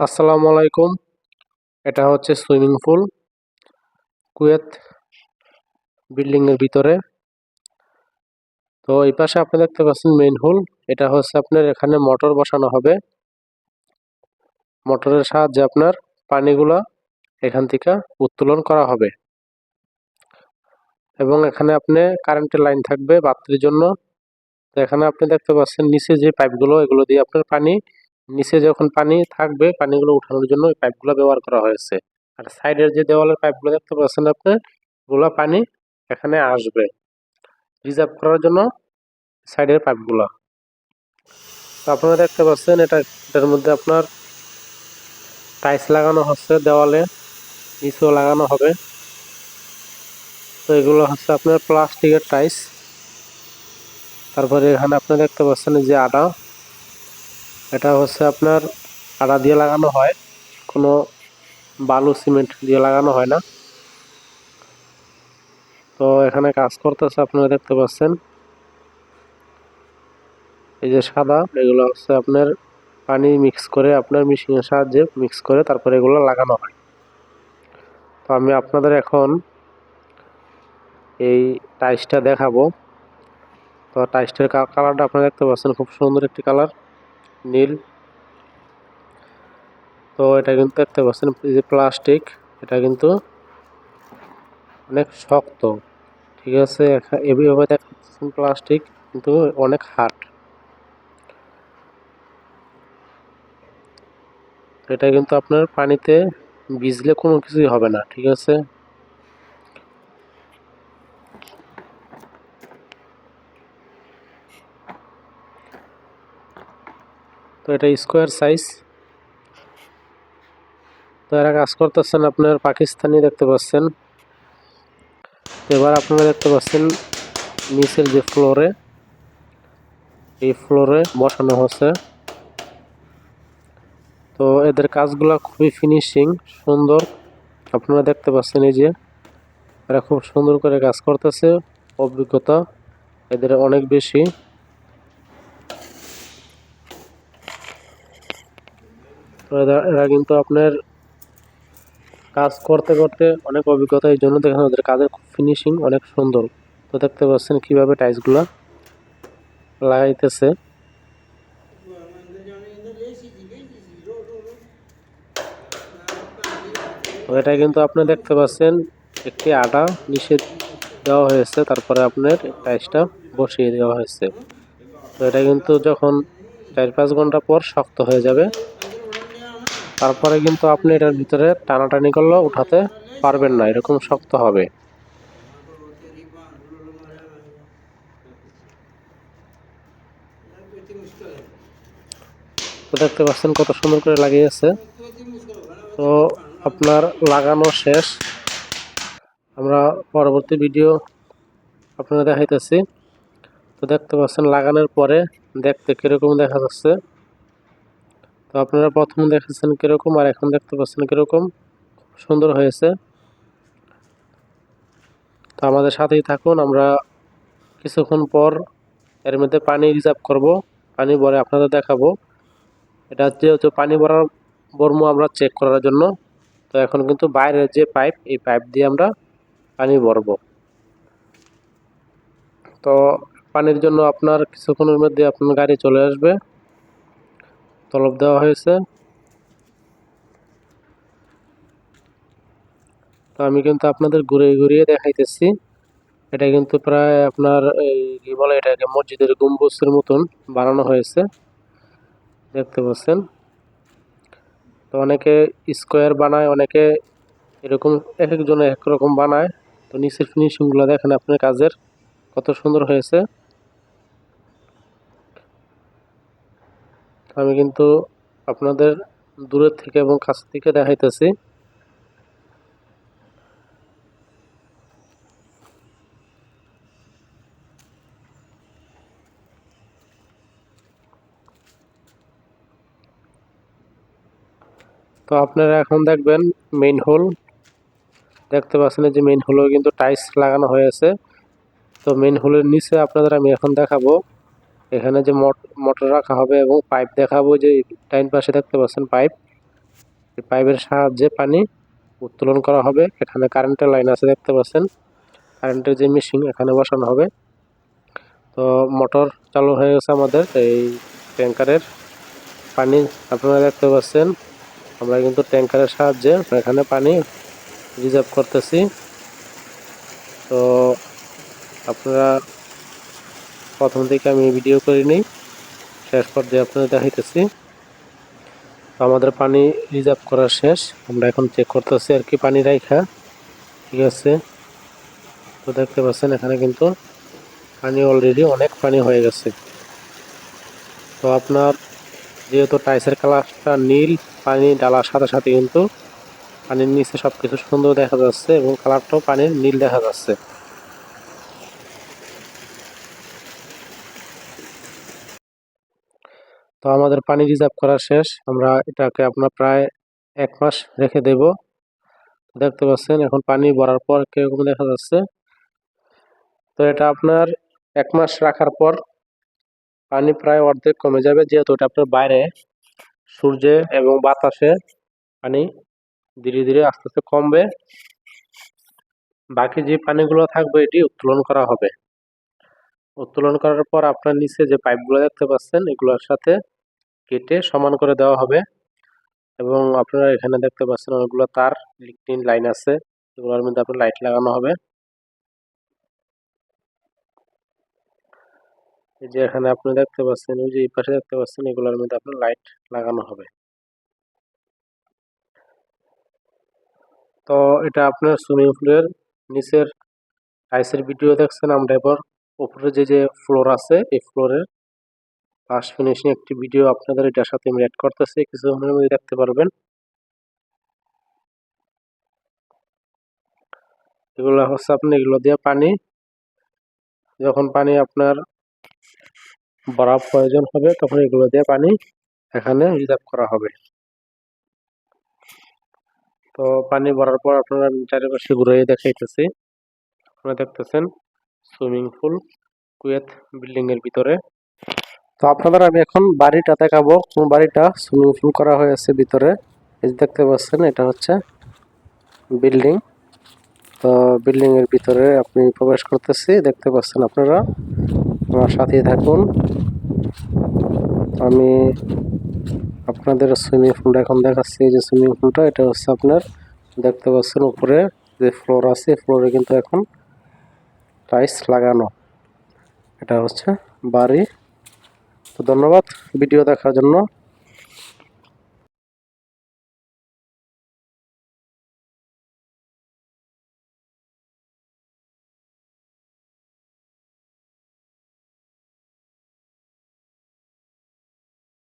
আসসালামু আলাইকুম। এটা হচ্ছে সুইমিং পুল, কুয়েত বিল্ডিং এর ভিতরে। তো এই পাশে আপনি দেখতে পাচ্ছেন মেইন হোল এটা হচ্ছে আপনার এখানে মোটর বসানো হবে। মোটরের সাহায্যে আপনার পানিগুলা এখান থেকে উত্তোলন করা হবে। এবং এখানে আপনি কারেন্টের লাইন থাকবে বাতির জন্য। তো এখানে আপনি দেখতে পাচ্ছেন নিচে যে পাইপগুলো এগুলো দিয়ে আপনার পানি নিচে যখন পানি থাকবে, পানিগুলো উঠানোর জন্য এই পাইপগুলো ব্যবহার করা হয়েছে। আর সাইডের যে দেওয়ালের পাইপগুলো দেখতে পাচ্ছেন আপনি গুলা পানি এখানে আসবে। রিজার্ভ করার জন্য সাইডের পাইপগুলো। তো আপনারা দেখতে পাচ্ছেন এটা, এটার মধ্যে আপনার টাইলস লাগানো হচ্ছে দেওয়ালে, নিচেও লাগানো হবে। তো এগুলো হচ্ছে আপনার প্লাস্টিকের টাইলস। তারপরে এখানে আপনি দেখতে পাচ্ছেন যে আটা এটা হচ্ছে আপনার আটা দিয়ে লাগানো হয়। কোনো বালু, সিমেন্ট দিয়ে লাগানো হয় না। তো এখানে কাজ করতেছে আপনারা দেখতে পাচ্ছেন। এই যে সাদা, এগুলো হচ্ছে আপনার পানি মিক্স করে আপনার মেশিনের সাহায্যে মিক্স করে তারপরে এগুলো লাগানো হয়। তো আমি আপনাদের এখন এই টাইসটা দেখাবো। তো টাইসটার কালারটা আপনারা দেখতে পাচ্ছেন, খুব সুন্দর একটি কালার নীল। তো এটা কিন্তু দেখতে পাচ্ছেন প্লাস্টিক, এটা কিন্তু অনেক শক্ত, ঠিক আছে? এভাবে দেখছেন প্লাস্টিক, কিন্তু অনেক হার্ড। এটা কিন্তু আপনার পানিতে ভিজলে কোনো কিছুই হবে না, ঠিক আছে? তো এটা স্কোয়ার সাইজ। তো এরা কাজ করতেছেন আপনার পাকিস্তানি দেখতে পাচ্ছেন। এবার আপনারা দেখতে পাচ্ছেন নিচের যে ফ্লোরে এই ফ্লোরে বসানো হচ্ছে তো এদের কাজগুলো খুবই ফিনিশিং সুন্দর। আপনারা দেখতে পাচ্ছেন এই যে, এরা খুব সুন্দর করে কাজ করতেছে। অভিজ্ঞতা এদের অনেক বেশি। এরা কিন্তু আপনার কাজ করতে করতে অনেক অভিজ্ঞতা, এই জন্য দেখেন ওদের কাজের ফিনিশিং অনেক সুন্দর। তো দেখতে পাচ্ছেন কীভাবে টাইলসগুলা লাগাইতেছে। এটা কিন্তু আপনি দেখতে পাচ্ছেন, একটি আটা নিষেধ দেওয়া হয়েছে, তারপরে আপনার টাইসটা বসিয়ে দেওয়া হয়েছে। তো এটা কিন্তু যখন চার পাঁচ ঘণ্টা পর শক্ত হয়ে যাবে তারপরে কিন্তু আপনি এটার ভিতরে টানাটানি করলেও উঠাতে পারবেন না, এরকম শক্ত হবে। তো দেখতে পাচ্ছেন কত সুন্দর করে লাগিয়েছে তো আপনার লাগানো শেষ। আমরা পরবর্তী ভিডিও আপনারা দেখাইতেছি। তো দেখতে পাচ্ছেন লাগানোর পরে দেখতে কীরকম দেখা যাচ্ছে। তো আপনারা প্রথম দেখেছেন কীরকম আর এখন দেখতে পাচ্ছেন কীরকম। সুন্দর হয়েছে। তো আমাদের সাথেই থাকুন, আমরা কিছুক্ষণ পর এর মধ্যে পানি রিজার্ভ করব। পানি ভরে আপনাদের দেখাবো। এটা হচ্ছে পানি ভরার বর্ম আমরা চেক করার জন্য, তো এখন কিন্তু বাইরের যে পাইপ এই পাইপ দিয়ে আমরা পানি ভরব। তো পানির জন্য আপনার কিছুক্ষণের মধ্যে আপনার গাড়ি চলে আসবে। তলব দেওয়া হয়েছে। তো আমি কিন্তু আপনাদের ঘুরিয়ে ঘুরিয়ে দেখাইতেছি। এটা কিন্তু প্রায় আপনার এই কি বলে এটাকে, মসজিদের গম্বুজের মতন বানানো হয়েছে। দেখতে পাচ্ছেন? তো অনেকে স্কোয়ার বানায়, অনেকে এরকম এক একজনে এক রকম বানায়। তো নিচের ফিনিশিংগুলো দেখেন আপনার কাজের কত সুন্দর হয়েছে। আমি কিন্তু আপনাদের দূরের থেকে এবং কাছ থেকে দেখাইতেছি। তো আপনারা এখন দেখবেন মেইন হোল দেখতে পাচ্ছেন যে মেইন হোলেও কিন্তু টাইলস লাগানো হয়েছে। তো মেইন হোলের নিচে আপনাদের আমি এখন দেখাবো। এখানে যে মোটর রাখা হবে এবং পাইপ দেখাবো যে টাইন পাশে দেখতে পাচ্ছেন পাইপ। এই পাইপের সাহায্যে পানি উত্তোলন করা হবে। এখানে কারেন্টের লাইন আছে দেখতে পাচ্ছেন। কারেন্টের যে মেশিন এখানে বসানো হবে। তো মোটর চালু হয়ে গেছে আমাদের এই ট্যাঙ্কারের পানি। আপনারা দেখতে পাচ্ছেন, আমরা কিন্তু ট্যাঙ্কারের সাহায্যে এখানে পানি রিজার্ভ করতেছি। তো আপনারা প্রথম থেকে আমি ভিডিও করি করিনি শেষ পর্যায়ে আপনাদের দেখাইতেছি। আমাদের পানি রিজার্ভ করা শেষ। আমরা এখন চেক করতেছি আর কি পানি রাইখা। ঠিক আছে? তো দেখতে পাচ্ছেন, এখানে কিন্তু পানি অলরেডি অনেক পানি হয়ে গেছে। তো আপনার যেহেতু টাইসের কালারটা নীল, পানি ডালার সাথে সাথে কিন্তু পানির নিচে সব কিছু সুন্দর দেখা যাচ্ছে এবং কালারটাও পানির নীল দেখা যাচ্ছে। তো আমাদের পানি রিজার্ভ করা শেষ। আমরা এটাকে আপনার প্রায় এক মাস রেখে দেব। দেখতে পাচ্ছেন, এখন পানি ভরার পর কীরকম দেখা যাচ্ছে। তো এটা আপনার এক মাস রাখার পর পানি প্রায় অর্ধেক কমে যাবে, যেহেতু এটা আপনার বাইরে। সূর্যে এবং বাতাসে পানি ধীরে ধীরে আস্তে আস্তে কমবে। বাকি যে পানিগুলো থাকবে, এটি উত্তোলন করা হবে। উত্তোলন করার পর আপনার নিচে যে পাইপগুলো দেখতে পাচ্ছেন, এগুলোর সাথে কেটে সমান করে দেওয়া হবে। এবং আপনারা এখানে দেখতে পাচ্ছেন অনেকগুলো তার লিকটিন লাইন আছে। এগুলোর মধ্যে আপনার লাইট লাগানো হবে। এই যে এখানে আপনি দেখতে পাচ্ছেন, ওই যে এই পাশে দেখতে পাচ্ছেন, এগুলোর মধ্যে আপনার লাইট লাগানো হবে। তো এটা আপনার সুইমিং পুলের নিচের টাইসের ভিডিও দেখছেন আমরা এবার উপরে যে যে ফ্লোর আছে, এই ফ্লোরের ফার্স্ট ফিনিশিং একটি ভিডিও আপনাদের এটার সাথে আমি অ্যাড করতেছি কিছুক্ষণের মধ্যে দেখতে পারবেন। এগুলো হচ্ছে আপনি এগুলো দিয়ে পানি, যখন পানি আপনার ভরা প্রয়োজন হবে, তখন এগুলো দিয়ে পানি এখানে রিজার্ভ করা হবে। তো পানি ভরার পর আপনারা চারিপাশে ঘুরে দেখাইতেছি। আপনারা দেখতেছেন সুইমিং পুল কুয়েত বিল্ডিং এর ভিতরে। তো আপনাদের আমি এখন বাড়িটা দেখাবো। কোন বাড়িটা? সুইমিং পুল করা হয়েছে ভিতরে। এই দেখতে পাচ্ছেন, এটা হচ্ছে বিল্ডিং। তো বিল্ডিং এর ভিতরে আপনি প্রবেশ করতেছি, দেখতে পাচ্ছেন আপনারা। আমার সাথেই থাকুন। আমি আপনাদের সুইমিং পুলটা এখন দেখাচ্ছি। যে সুইমিং পুলটা, এটা হচ্ছে আপনার দেখতে পাচ্ছেন উপরে যে ফ্লোর আছে ফ্লোরে কিন্তু এখন টাইলস লাগানো। এটা হচ্ছে বাড়ি। তো ধন্যবাদ। ভিডিও দেখার জন্য।